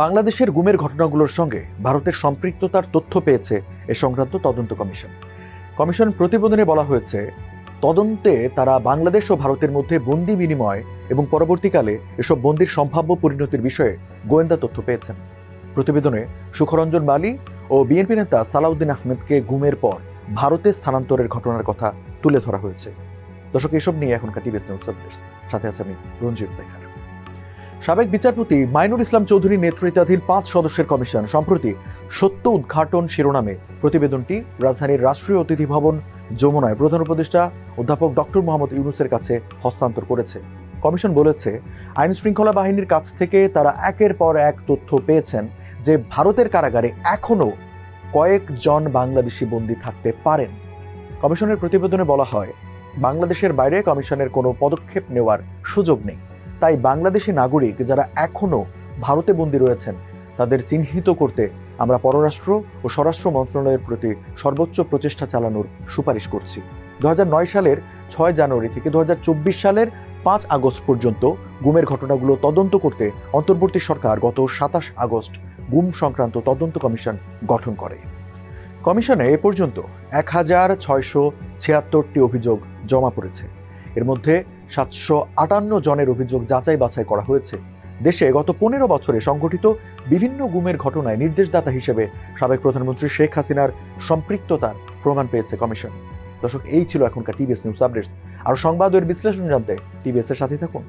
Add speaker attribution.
Speaker 1: বাংলাদেশের গুমের ঘটনাগুলোর সঙ্গে ভারতের সম্পৃক্ততার তথ্য পেয়েছে এ সংক্রান্ত তদন্ত কমিশন। কমিশন প্রতিবেদনে বলা হয়েছে, তদন্তে তারা বাংলাদেশ ও ভারতের মধ্যে বন্দি বিনিময় এবং পরবর্তীকালে এসব বন্দির সম্ভাব্য পরিণতির বিষয়ে গোয়েন্দা তথ্য পেয়েছেন। প্রতিবেদনে সুখরঞ্জন বালি ও বিএনপি নেতা সালাউদ্দিন আহমেদকে গুমের পর ভারতে স্থানান্তরের ঘটনার কথা তুলে ধরা হয়েছে। দর্শক, এসব নিয়ে এখনকার টিভিএস নিউজ সাথে আছে আমি রঞ্জিত দেখার। সাবেক বিচারপতি মাইনুল ইসলাম চৌধুরী নেতৃত্বাধীন পাঁচ সদস্যের কমিশন সম্প্রতি সত্য উদ্ঘাটন শিরোনামে প্রতিবেদনটি রাজধানীর রাষ্ট্রীয় অতিথি ভবন যমুনায় প্রধান উপদেষ্টা অধ্যাপক ডক্টর মোহাম্মদ ইউনুসের কাছে হস্তান্তর করেছে। কমিশন বলেছে আইন শৃঙ্খলা বাহিনীর কাছ থেকে তারা একের পর এক তথ্য পেয়েছেন যে ভারতের কারাগারে এখনও কয়েকজন বাংলাদেশি বন্দী থাকতে পারেন। কমিশনের প্রতিবেদনে বলা হয়, বাংলাদেশের বাইরে কমিশনের কোনো পদক্ষেপ নেওয়ার সুযোগ নেই। তাই বাংলাদেশি নাগরিক যারা এখনও ভারতে বন্দী রয়েছেন, তাদের চিহ্নিত করতে আমরা পররাষ্ট্র ও স্বরাষ্ট্র মন্ত্রণালয়ের প্রতি সর্বোচ্চ প্রচেষ্টা চালানোর সুপারিশ করছি। দু হাজার নয় সালের ছয় জানুয়ারি থেকে দু হাজার চব্বিশ সালের পাঁচ আগস্ট পর্যন্ত গুমের ঘটনাগুলো তদন্ত করতে অন্তর্বর্তী সরকার গত সাতাশ আগস্ট গুম সংক্রান্ত তদন্ত কমিশন গঠন করে। কমিশনে এ পর্যন্ত এক হাজার ছয়শো ছিয়াত্তরটি অভিযোগ জমা পড়েছে। এর মধ্যে সাতশো আটান্ন জনের অভিযোগ যাচাই বাছাই করা হয়েছে। দেশে গত পনেরো বছরে সংঘটিত বিভিন্ন গুমের ঘটনায় নির্দেশদাতা হিসেবে সাবেক প্রধানমন্ত্রী শেখ হাসিনার সম্পৃক্ততার প্রমাণ পেয়েছে কমিশন। দর্শক, এই ছিল এখনকার টিভিএস নিউজ আপডেটস। আর সংবাদ ও এর বিশ্লেষণ জানতে টিভিএস এর সাথে থাকুন।